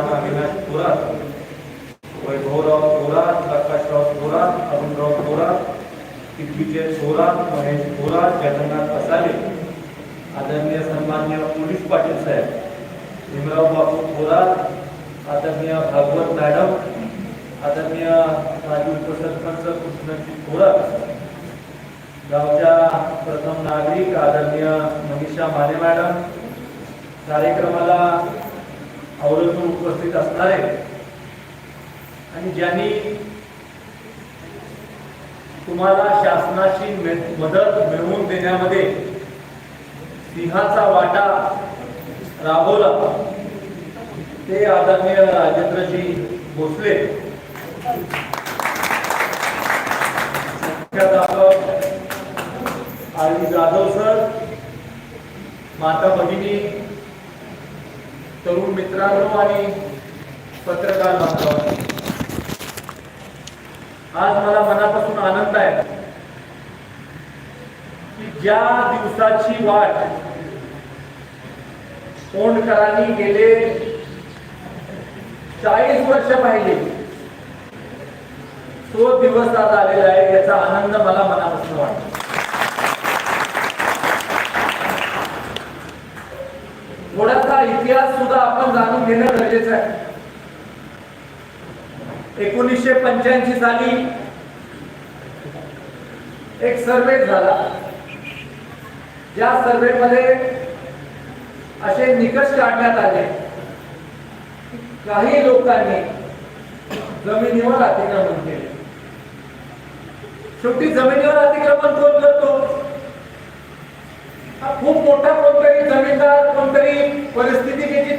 सन्मान अविनाश थोरात वैभवराव थोरात प्रकाशराव थोरात अरुणराव थोरात दिग्विजय थोरात महेश थोरात जगन्नाथ असाले आदरणीय सन्मान्य पोलीस पाटील साहेब भीमराव बापू थोरात आदरणीय भागवत मॅडम आदरणीय माजी उपसरपंच कृष्णजी थोरात गावच्या प्रथम नागरिक आदरणीय मनीषा माने मॅडम कार्यक्रमाला अवलंबून उपस्थित असणारे आणि ज्यांनी तुम्हाला शासनाची मदत मिळवून देण्यामध्ये सिंहाचा वाटा राबवला ते आदरणीय राजेंद्रजी भोसले. मुख्याध्यापक आली जाधव सर माता भगिनी तरुण मित्रांनो आणि पत्रकार बांधवांनो. आज मला मनापासून आनंद आहे की ज्या दिवसाची वाट कोंडकरांनी गेले चाळीस वर्ष पाहिले तो दिवस आज आलेला आहे याचा आनंद मला मनापासून वाटतो. इतिहास सुद्धा आपण जाणून घेणं गरजेचं आहे. एकोणीसशे पंच्याऐंशी साली एक सर्वे झाला. ज्या सर्वे मध्ये असे निकष काढण्यात आले. काही लोकांनी जमिनीवर अतिक्रमण केले. शेवटी जमिनीवर अतिक्रमण कोण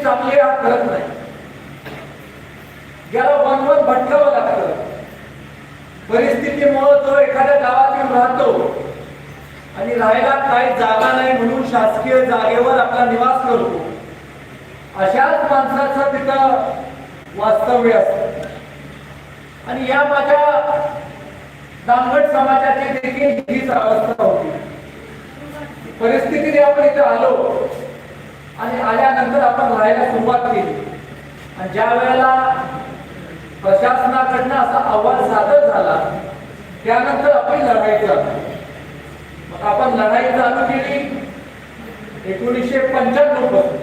चांगली हा करत नाही. याला वनवन भटकावं लागतं. परिस्थितीमुळं तो एखाद्या गावात येऊन राहतो. आणि राहायला काही जागा नाही म्हणून शासकीय जागेवर आपला निवास करतो. अशाच माणसाचं तिथं वास्तव्य असतं. आणि या माझ्या दांगट समाजाची देखील हीच अवस्था होती. परिस्थितीने आपण इथे आलो. करायला सुरुवात केली. आणि ज्या वेळेला प्रशासनाकडनं असा अहवाल सादर झाला त्यानंतर आपण लढाई मग आपण लढाई चालू केली एकोणीसशे पंच्याण्णवपासून.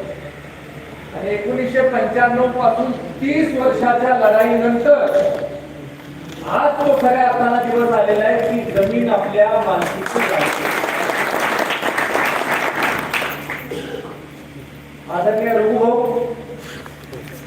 आणि एकोणीसशे पंच्याण्णवपासून तीस वर्षाच्या लढाईनंतर आज तो खऱ्या अर्थानं दिवस आलेला आहे की जमीन आपल्या मालकीची आदरणीय